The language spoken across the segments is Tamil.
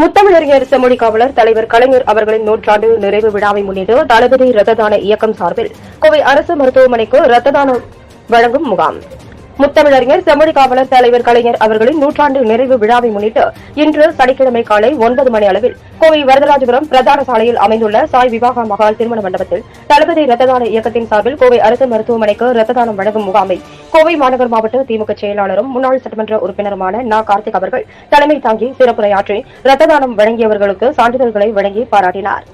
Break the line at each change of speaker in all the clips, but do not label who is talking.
முத்தமிழறிஞர் செம்மொழி காவலர் தலைவர் கலைஞர் அவர்களின் நூற்றாண்டு நிறைவு விழாவை முன்னிட்டு தளபதி ரத்த தான இயக்கம் சார்பில் கோவை அரசு மருத்துவமனைக்கு ரத்த தானம் வழங்கும் முகாம். முத்தமிழறிஞர் செம்மொழி காவலர் தலைவர் கலைஞர் அவர்களின் நூற்றாண்டு நிறைவு விழாவை முன்னிட்டு இன்று சனிக்கிழமை காலை ஒன்பது மணி அளவில் கோவை வரதராஜபுரம் பிரதான சாலையில் அமைந்துள்ள சாய் விவாகா மகால் திருமண மண்டபத்தில் தளபதி ரத்ததான இயக்கத்தின் சார்பில் கோவை அரசு மருத்துவமனைக்கு ரத்த தானம் வழங்கும் முகாமை கோவை மாநகர் மாவட்ட திமுக செயலாளரும் முன்னாள் சட்டமன்ற உறுப்பினருமான நா. கார்த்திக் அவர்கள் தலைமை தாங்கி சிறப்புரையாற்றி ரத்த தானம் வழங்கியவர்களுக்கு சான்றிதழ்களை வழங்கி பாராட்டினார்.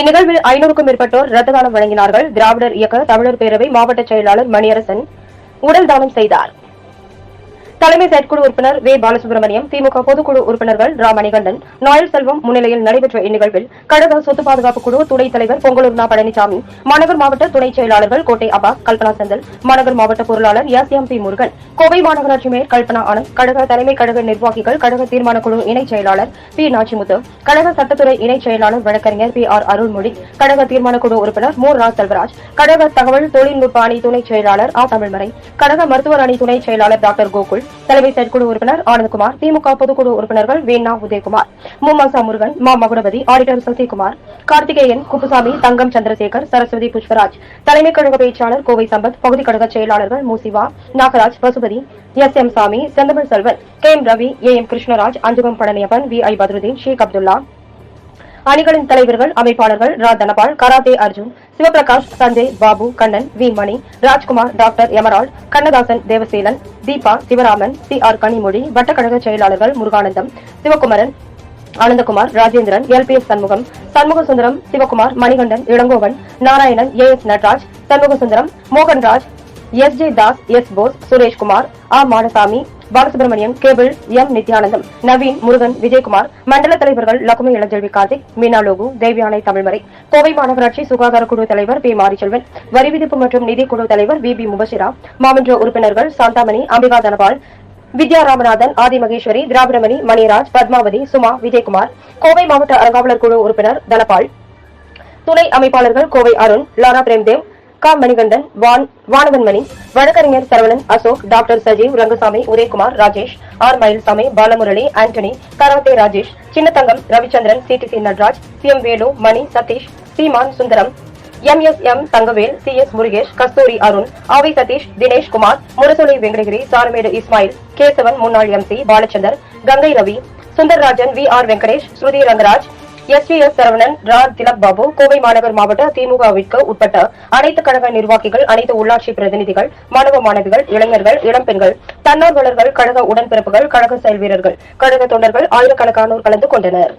இந்நிகழ்வில் ஐநூறுக்கும் மேற்பட்டோர் ரத்த தானம் வழங்கினார்கள். திராவிடர் இயக்க தமிழர் பேரவை மாவட்ட செயலாளர் மணியரசன் உடல் தானம் செய்தார். தலைமை செயற்குழு உறுப்பினர் வே. பாலசுப்ரமணியம் திமுக பொதுக்குழு உறுப்பினர்கள் ரா. மணிகண்டன் செல்வம் முன்னிலையில் நடைபெற்ற இந்நிகழ்வில் கழக சொத்து பாதுகாப்பு குழு துணைத் தலைவர் பொங்கலூர் நா. பழனிசாமி மாநகர் மாவட்ட துணை செயலாளர்கள் கோட்டை அபா கல்பனா செந்தல் மாநகர் மாவட்ட பொருளாளர் S. M. P. Murugan Kovai மாநகராட்சி மேயர் கல்பனா ஆனந்த் கழக தலைமை கழக நிர்வாகிகள் கழக தீர்மான குழு இணைச் செயலாளர் பி. நாச்சிமுத்து கழக சட்டத்துறை இணைச் செயலாளர் வழக்கறிஞர் பி. ஆர். அருள்மொழி கழக தீர்மான குழு உறுப்பினர் மு. ரா. செல்வராஜ் கழக தகவல் தொழில்நுட்ப அணி துணை செயலாளர் ஆ. தமிழ்மறை கழக மருத்துவர் அணி துணை செயலாளர் டாக்டர் கோகுல் தலைமை செயற்குழு உறுப்பினர் ஆனந்தகுமார் திமுக பொதுக்குழு உறுப்பினர்கள் வேணா உதயகுமார் முமாசா முருகன் மா மகுடபதி ஆடிட்டர் சசிகுமார் கார்த்திகேயன் குப்புசாமி தங்கம் சந்திரசேகர் சரஸ்வதி புஷ்பராஜ் தலைமை கழக பேச்சாளர் கோவை சம்பத் பகுதி கழக செயலாளர்கள் மூசிவா Nagaraj Pasupathi S M Samy Senthamizh Selvan K M Ravi A M Krishnaraj Anjugam Palaniappan V I Badruddin Sheikh Abdullah அணிகளின் தலைவர்கள் அமைப்பாளர்கள் ரா. Dhanapal karate Arjun Sivaprakash Sanjay Babu Kannan V. Mani Rajkumar doctor Emerald Kannadasan Devaselan Deepa Sivaraman C. R. Kanimozhi வட்டக்கழக செயலாளர்கள் Muruganandam Sivakumaran Anandakumar Rajendran L. P. S. Shanmugam Shanmuga Sundaram Sivakumar Manikandan Ilangovan Narayanan A. S. Natraj Shanmuga Sundaram Mohanraj S. J. Das S. Bose Sureshkumar ah. Madasamy Balasubramaniam cable M. Nithyanandam Naveen Murugan Vijayakumar மண்டல தலைவர்கள் லக்குமி இளஞ்செல்வி கார்த்திக் மீனா லோகு தேவியானை தமிழ்மறை கோவை மாநகராட்சி சுகாதார குழு தலைவர் பி. மாரிச்செல்வன் வரி விதிப்பு மற்றும் நிதி குழு தலைவர் வி. பி. முபசிரா மாமன்ற உறுப்பினர்கள் சாந்தாமணி அம்பிகா தனபால் வித்யா ராமநாதன் ஆதி மகேஸ்வரி திராவிடமணி மணிராஜ் பத்மாவதி சுமா விஜயகுமார் கோவை மாவட்ட அறங்காவலர் குழு உறுப்பினர் தனபால் துணை அமைப்பாளர்கள் கோவை அருண் லாரா பிரேம்தேவ் க மணிகண்டன் வான் வானவன் மணி வழக்கறிஞர் Saravanan Ashok doctor Sajeev Rangasamy Udhayakumar Rajesh R Mayilsamy Balamurali Antony karate Rajesh Chinnathangam Ravichandran C Natraj C M Velu Mani Sathish Seeman Sundaram M S M Thangavel C S Murugesh Kasthuri Arun ஆவி சதீஷ் தினேஷ் குமார் முரசொலி வெங்கடகிரி சாரமேடு இஸ்மாயில் கேசவன் முன்னாள் M C Balachandar Gangai Ravi Sundarrajan V R Venkatesh Shruti Rangaraj S V S Saravanan ரா திலக் பாபு கோவை மாநகர் மாவட்ட திமுகவிற்கு உட்பட்ட அனைத்து கழக நிர்வாகிகள் அனைத்து உள்ளாட்சி பிரதிநிதிகள் மாணவ மாணவிகள் இளைஞர்கள் இளம்பெண்கள் தன்னார்வலர்கள் கழக உடன்பிறப்புகள் கழக செயல் வீரர்கள் கழக தொண்டர்கள் ஆயிரக்கணக்கானோர் கலந்து கொண்டனர்.